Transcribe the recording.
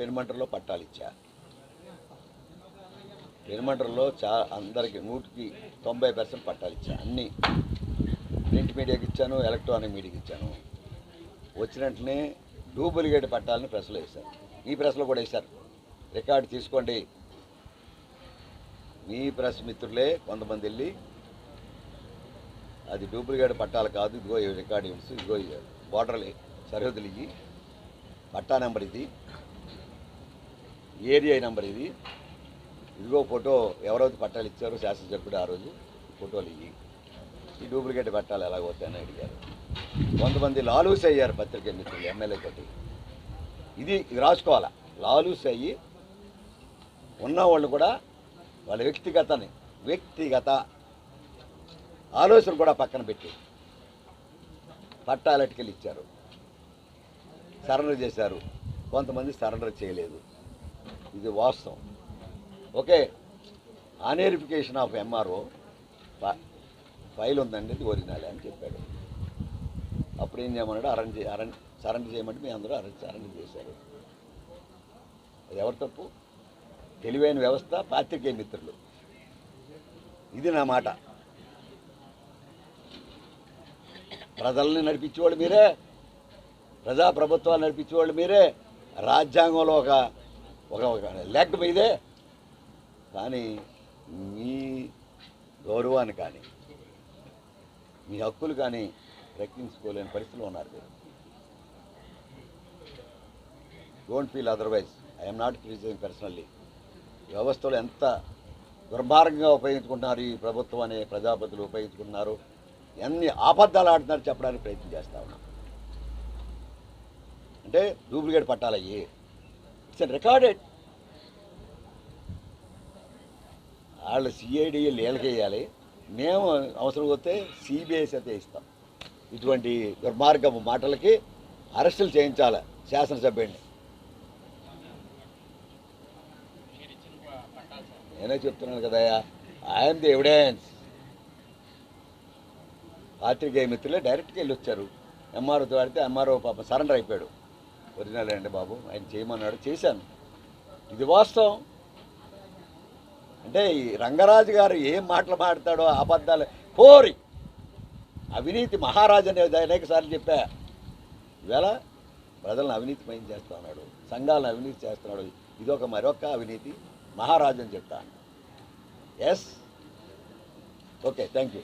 పెనుమంటలో పట్టాలు ఇచ్చారు పెనుమంటలో చా అందరికి నూటికి తొంభై పర్సెంట్ పట్టాలు ఇచ్చాను అన్ని ప్రింట్ మీడియాకి ఇచ్చాను ఎలక్ట్రానిక్ మీడియాకి ఇచ్చాను. వచ్చిన వెంటనే డూప్లికేట్ పట్టాలని ప్రెస్లో వేశారు. ఈ ప్రెస్లో కూడా వేశారు. రికార్డు తీసుకోండి. మీ ప్రెస్ మిత్రులే కొంతమంది వెళ్ళి అది డూప్లికేట్ పట్టాలు కాదు ఇదిగో రికార్డు ఇవ్వచ్చు ఇదిగో బోర్డర్లు సరిహద్దులు ఇవి పట్టా నెంబర్ ఇది ఏరియా నెంబర్ ఇది. ఇదిగో ఫోటో ఎవరైతే పట్టాలు ఇచ్చారో శాసనసభ్యుడు ఆ రోజు ఫోటోలు ఇవి ఈ డూప్లికేట్ పట్టాలు ఎలాగవుతాయని అడిగారు. కొంతమంది లాలూస్ అయ్యారు పత్రిక మిత్రులు ఎమ్మెల్యే తోటి. ఇది ఇది రాసుకోవాలా? లాలూస్ అయ్యి ఉన్నవాళ్ళు కూడా వాళ్ళ వ్యక్తిగతని వ్యక్తిగత ఆలోచన కూడా పక్కన పెట్టి పట్టాలటికెళ్ళి ఇచ్చారు. సరెండర్ చేశారు. కొంతమంది సరెండర్ చేయలేదు. ఇది వాస్తవం. Okay on verification of MRO file ఉందండి ఇది ఒరిజినల్ అని చెప్పాడు. అప్పుడు ఏం చేయమన్నాడు? అరెంజ్ అరెంజ్ సరెండర్ చేయమంటే మీ అందరూ అరెంజ్ సరెండర్ చేశారు. అది ఎవరి తప్పు? తెలివైన వ్యవస్థ పాత్రికేయ మిత్రులు. ఇది నా మాట. ప్రజల్ని నడిపించేవాళ్ళు మీరే ప్రజా ప్రభుత్వాలు నడిపించేవాళ్ళు మీరే రాజ్యాంగంలో ఒక ఒక ఒక లెగ్ మీదే. కానీ మీ గౌరవాన్ని కానీ మీ హక్కులు కానీ రక్షించుకోలేని పరిస్థితిలో ఉన్నారు మీరు. Don't feel otherwise I'm not criticising personally వ్యవస్థలు ఎంత దుర్మార్గంగా ఉపయోగించుకుంటున్నారు ఈ ప్రభుత్వం అనే ప్రజాపతులు ఉపయోగించుకుంటున్నారు ఎన్ని ఆబద్ధాలు ఆడుతున్నారు చెప్పడానికి ప్రయత్నం చేస్తా ఉన్నాం. అంటే డూప్లికేట్ పట్టాలయ్యి ఇట్స్ రికార్డెడ్ వాళ్ళు సిఐడిఎల్ ఏలకేయాలి మేము అవసరం వస్తే సిబిఐ అయితే ఇస్తాం. ఇటువంటి దుర్మార్గపు మాటలకి అరెస్టులు చేయించాలి శాసనసభ్యుడిని. నేనే చెప్తున్నాను కదా ఐఎమ్ ది ఎవిడెన్స్ పాత్రికేయ మిత్రులే డైరెక్ట్గా వెళ్ళి వచ్చారు ఎంఆర్ఓతో వాడితే ఎంఆర్ఓ పాప సరెండర్ అయిపోయాడు. ఒరిజినల్ అండి బాబు. ఆయన చేయమన్నాడు. చేశాను. ఇది వాస్తవం. అంటే ఈ రంగరాజు గారు ఏం మాటలు మాడతాడో అబద్ధాలు. కోరి అవినీతి మహారాజు అనేది అనేక సార్లు చెప్పా. ఈవేళ ప్రజలను అవినీతిమయం చేస్తున్నాడు. సంఘాలను అవినీతి చేస్తున్నాడు. ఇదొక మరొక అవినీతి మహారాజు అని చెప్తాను ఎస్ ఓకే థ్యాంక్ యూ